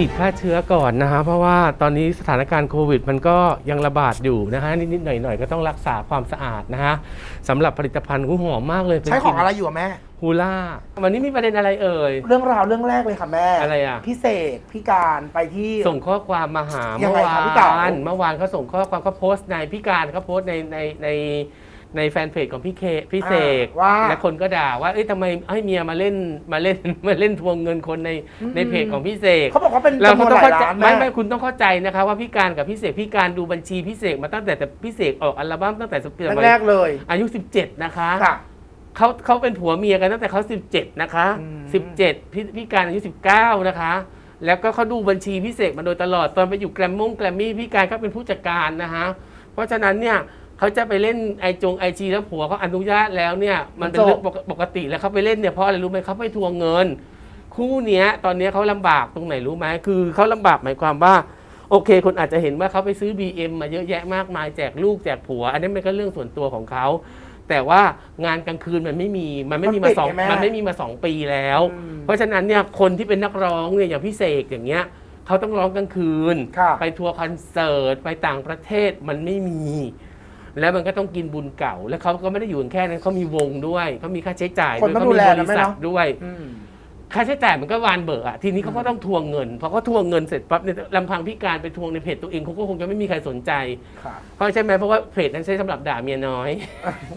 ฉีดฆ่าเชื้อก่อนนะฮะเพราะว่าตอนนี้สถานการณ์โควิด มันก็ยังระบาดอยู่นะฮะนิดๆหน่อยๆก็ต้องรักษาความสะอาดนะฮะสำหรับผลิตภัณฑ์หูหอมมากเลยเป็นใช้ของอะไรอยู่อะแม่ ฮูล่าวันนี้มีประเด็นอะไรเอ่ย เรื่องราวเรื่องแรกเลยค่ะแม่อะไรอะพี่เสกพี่การไปที่ ส่งข้อความมาหายัเมื่งอไงครับวาพี่เต๋าน เมื่อวานเขาส่งข้อความเขาโพสต์ในพี่การเขาโพสต์ในในใน ในแฟนเพจของพี่เคพี่เสกอ่าว่าและคนก็ด่าว่าเอ้ยทำไมให้เมียมาเล่นมาเล่น มาเล่นทวงเงินคนในอืม ในเพจของพี่เสกเขาบอกว่าเป็นเราจำนก็วนต้องหลาเข้ายใจล้านไม่แม่ไม่คุณต้องเข้าใจนะคะว่าพี่การกับพี่เสกพี่การดูบัญชีพี่เสกมาตั้งแต่แต่พี่เสกออกอัลบั้มตั้งแต่สมัยแรกๆเลยอายุ 17 นะคะ ค่ะ เขาเขาเป็นผัวเมียกันตั้งแต่เขา17 นะคะ อืม 17พี่พี่การอายุ19 นะคะ แล้วก็เขาดูบัญชีพี่เสกมาโดยตลอดตอนไปอยู่แกรมมงแกรมมี่พี่การก็เป็นผู้จัดการนะคะเพราะฉะนั้นเนี่ย เขาจะไปเล่นไอจงไอจีแล้วผัวเขาอนุญาตแล้วเนี่ย มันเป็นเรื่องปกปกติแล้วเขาไปเล่นเนี่ยเพราะอะไรรู้ไหมเขาไปทวงเงิน คู่เนี้ย ตอนเนี้ยเขาลำบากตรงไหนรู้ไหมคือเขาลำบากหมายความว่า โอเค คนอาจจะเห็นว่าเขาไปซื้อ BM มาเยอะแยะมากมายแจกลูกแจกผัว อันนี้มันก็เรื่องส่วนตัวของเขาแต่ว่างานกลางคืนมันไม่มีมันไม่มีมาสองมันปิดไงแม่มันไม่มีมาสองปีแล้วอืมเพราะฉะนั้นเนี่ยคนที่เป็นนักร้องเนี่ยอย่างพี่เสกอย่างเงี้ยเขาต้องร้องกลางคืนค่ะไปทัวร์คอนเสิร์ตไปต่างประเทศมันไม่มี แล้วมันก็ต้องกินบุญเก่า แล้วเขาก็ไม่ได้อยู่แค่นั้นเขามีวงด้วยเขามีค่าใช้จ่ายคนด้วยต้องเขาดูมีแลบนะริแม่ษัทเนาะ ด้วย อืม ค่าใช้จ่ายมันก็วานเบิกอะทีนี้เขาก็ต้องทวงเงินพอเขาทวงเงินเสร็จปั๊บเนี่ยลำพังพิการไปทวงในเพจตัวเองเขาก็คงจะไม่มีใครสนใจ ค่ะ เพราะใช่ไหมเพราะว่าเพจนั้นใช้สำหรับด่าเมียน้อย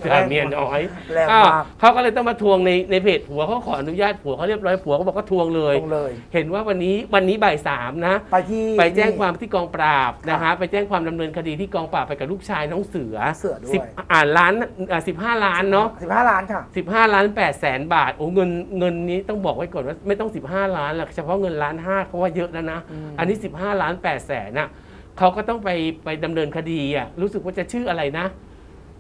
ด่าเมียน้อยแรงอ้าวมากเขาก็เลยต้องมาทวงในในเพจผัวเขาขออนุญาตผัวเขาเรียบร้อยผัวเขาบอกก็ทวงเลย ตรงเลย เห็นว่าวันนี้วันนี้บ่ายสามนะ ไปที่ไปแจ้งความที่กองปราบค่ะนะฮะไปแจ้งความดำเนินคดีที่กองปราบไปกับลูกชายน้องเสือเสือด้วย สิบอ่าล้านอ่าสิบห้าล้านเนาะสิบห้าล้านค่ะ15ล้าน8แสนบาทโอ้เงินเงินนี้ต้องบอกไว้ก่อนว่าไม่ต้อง 15 ล้านหรอกเฉพาะเงินล้านห้าเขาว่าเยอะแล้วนะอืมอันนี้ 15 ล้าน8แสนน่ะเขาก็ต้องไปไปดำเนินคดีอะรู้สึกว่าจะชื่ออะไรนะ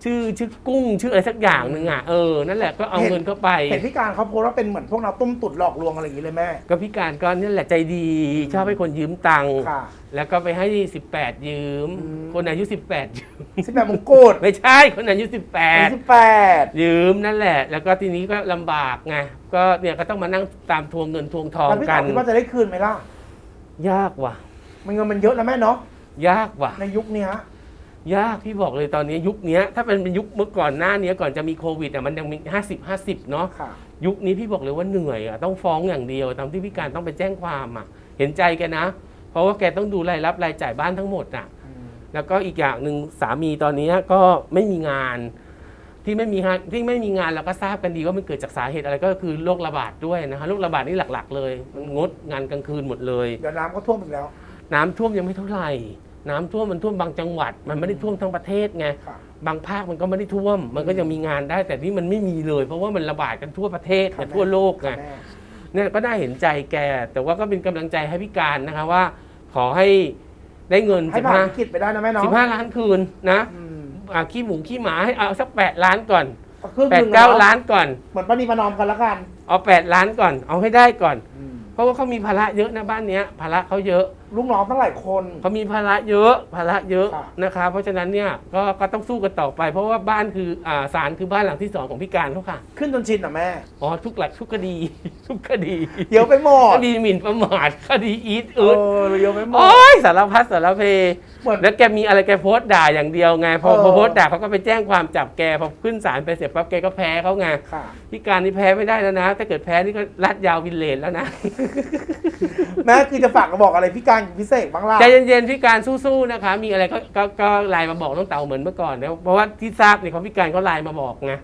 ชื่อชื่อกุ้งชื่ออะไรสักอย่างหนึ่งอะเออนั่นแหละก็เอาเงินเข้าไป เห็นพี่การเขาโพสต์ว่าเป็นเหมือนพวกเราต้มตุ๋นหลอกลวงอะไรอย่างนี้เลยแม่ ก็พิการก็นี่แหละใจดีชอบให้คนยืมตังค์ค่ะแล้วก็ไปให้ 18 ยืม อืม คนอายุ 18ยืม สิบแปดมงกุฎไม่ใช่คนอายุ สิบ18แปดยืมนั่นแหละ แล้วก็ทีนี้ก็ลำบากไงก็เนี่ยก็ต้องมานั่งตามทวงเงินทวงทองแล้วพี่กัต่านคิดว่าจะได้คืนไหมล่ะ ยากว่ะ มันเงินมันเยอะนะแม่เนาะยากว่ะ ในยุคเนี้ย ยากพี่บอกเลยตอนนี้ยุคเนี้ยถ้าเป็นเป็นยุคเมื่อก่อนหน้านี้ก่อนจะมีโควิดอะมันยังมี50 50เนาะค่ะ ยุคนี้พี่บอกเลยว่าเหนื่อยอะต้องฟ้องอย่างเดียวตามที่พี่การต้องไปแจ้งความอะ เห็นใจแกนะ เพราะว่าแกต้องดูรายรับรายจ่ายบ้านทั้งหมดอะ แล้วก็อีกอย่างหนึ่งสามีตอนนี้ก็ไม่มีงาน ที่ไม่มีงานที่ไม่มีงานเราก็ทราบกันดีว่ามันเกิดจากสาเหตุอะไรก็คือโรคระบาดด้วยนะคะโรคระบาดนี่หลัก ๆ เลยมันงดงานกลางคืนหมดเลย เดี๋ยวน้ำก็ท่วมอีกแล้ว น้ำท่วมยังไม่เท่าไหร่ น้ำท่วมมันท่วมบางจังหวัด มันไม่ได้ท่วมทั้งประเทศไงค่ะบางภาคมันก็ไม่ได้ท่วม มันก็ยังมีงานได้ แต่นี่มันไม่มีเลย เพราะว่ามันระบาดกันทั่วประเทศค่ะไงทั่วโลกไงค่ะแม่เนี่ยก็น่าเห็นใจแก แต่ว่าก็เป็นกำลังใจให้พี่การนะคะว่า ขอให้ได้เงินให้สิบผ่านห้าวิกฤตไปได้นะแม่เนาะสิบห้าล้านคืนนะอืมอ่าขี้หมูขี้หมาให้เอาสักแปดล้านก่อนครึ่งหแปดนึ่งเก้าอะล้านก่อนเหมือนปณีประนอมกันละกัน เอาแปดล้านก่อน เอาให้ได้ก่อนอืมเพราะว่าเขามีภาระเยอะนะบ้านเนี้ยภาระเขาเยอะ ลูกน้องตั้งหลายคน เขามีภาระเยอะภาระเยอะค่ะ นะคะเพราะฉะนั้นเนี่ยก็ก็ต้องสู้กันต่อไป เพราะว่าบ้านคืออ่าศาลคือบ้านหลังที่สองของพี่การเขาค่ะขึ้นจนชินอะแม่ อ๋อทุกหลักทุกคดี ทุกคดีเดี๋ยวไปหมคดดีหมิ่นประมาทคดีอีทเออืดอเดี๋ยวไปหมดโอ้ยสารพัดสารเพ เหมือน แล้วแกมีอะไรแกโพสต์ด่าอย่างเดียวไงพอเออ พอโพสต์ด่าเขาก็ไปแจ้งความจับแกพอขึ้นศาลไปเสร็จปั๊บแกก็แพ้เขาไงค่ะ พี่การนี่แพ้ไม่ได้แล้วนะ ถ้าเกิดแพ้นี่ก็ลัดยาววินเลนแล้วนะ แม่คือจะฝากมาบอกอะไรพี่การกับพี่เสกบ้างล่ะใจเย็นๆพี่การสู้ๆนะคะ มีอะไรก็ก็ก็ไลน์มาบอกน้องเต่าเหมือนเมื่อก่อนนะเพราะว่าที่ทราบเนี่ยเขาพี่การเขาไลน์มาบอกไง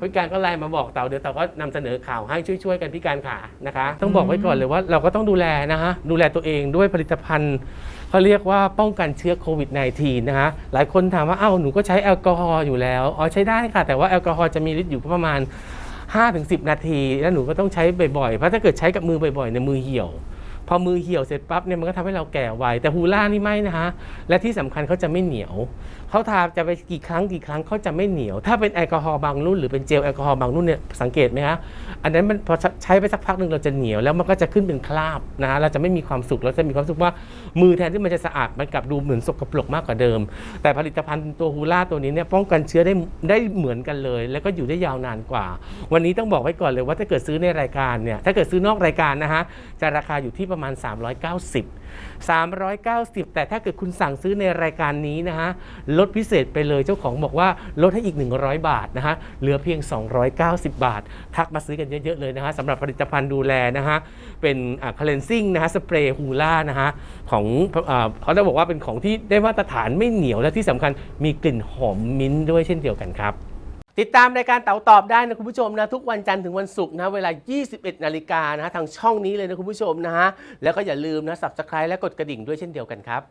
พี่การก็ไลน์มาบอกเต่าเดี๋ยวเต่าก็นำเสนอข่าวให้ช่วยๆกันพี่การขานะคะ ต้องบอกไว้ก่อนเลยว่าเราก็ต้องดูแลนะฮะดูแลตัวเองด้วยผลิตภัณฑ์เขาเรียกว่าป้องกันเชื้อโควิด -19 นะคะหลายคนถามว่าเอ้าหนูก็ใช้แอลกอฮอล์อยู่แล้วอ๋อใช้ได้ค่ะ แต่ว่าแอลกอฮอล์จะมีฤทธิ์อยู่ประมาณ5-10 นาที แล้วหนูก็ต้องใช้บ่อยๆเพราะถ้าเกิดใช้กับมือบ่อยๆเนี่ยมือเหี่ยว พอมือเหี่ยวเสร็จปั๊บเนี่ยมันก็ทำให้เราแก่ไวแต่ฮูล่านี่ไม่นะฮะและที่สำคัญเขาจะไม่เหนียวเขาทาจะไปกี่ครั้งกี่ครั้งเขาจะไม่เหนียว ถ้าเป็นแอลกอฮอล์บางรุ่นหรือเป็นเจลแอลกอฮอล์บางรุ่นเนี่ยสังเกตไหมฮะอันนั้นมันพอใช้ไปสักพักหนึ่งเราจะเหนียวแล้วมันก็จะขึ้นเป็นคราบนะฮะเราจะไม่มีความสุขเราจะมีความสุขว่ามือแทนที่มันจะสะอาดมันกลับดูเหมือนสกปรกมากกว่าเดิม แต่ผลิตภัณฑ์ตัวฮูล่าตัวนี้เนี่ยป้องกันเชื้อได้ได้เหมือนกันเลย แล้วก็อยู่ได้ยาวนานกว่า วันนี้ต้องบอกไว้ก่อนเลยว่าถ้าเกิดซื้อในรายการเนี่ยถ้าเกิดซื้อนอกรายการนะฮะจะราคาอยู่ที่ประประมาณ 390 390 แต่ถ้าเกิดคุณสั่งซื้อในรายการนี้นะฮะลดพิเศษไปเลยเจ้าของบอกว่าลดให้อีก 100 บาทนะฮะเหลือเพียง 290 บาท ทักมาซื้อกันเยอะ ๆ เลยนะฮะสำหรับผลิตภัณฑ์ดูแลนะฮะเป็นคาเลนซิ่งนะฮะสเปรย์ฮูล่านะฮะของเขาจะบอกว่าเป็นของที่ได้มาตรฐานไม่เหนียวและที่สำคัญมีกลิ่นหอมมิ้นท์ด้วยเช่นเดียวกันครับ ติดตามรายการเต๋าตอบได้นะคุณผู้ชมนะทุกวันจันทร์ถึงวันศุกร์นะเวลา 21 นาฬิกานะทางช่องนี้เลยนะคุณผู้ชมนะฮะแล้วก็อย่าลืมนะ subscribe และกดกระดิ่งด้วยเช่นเดียวกันครับ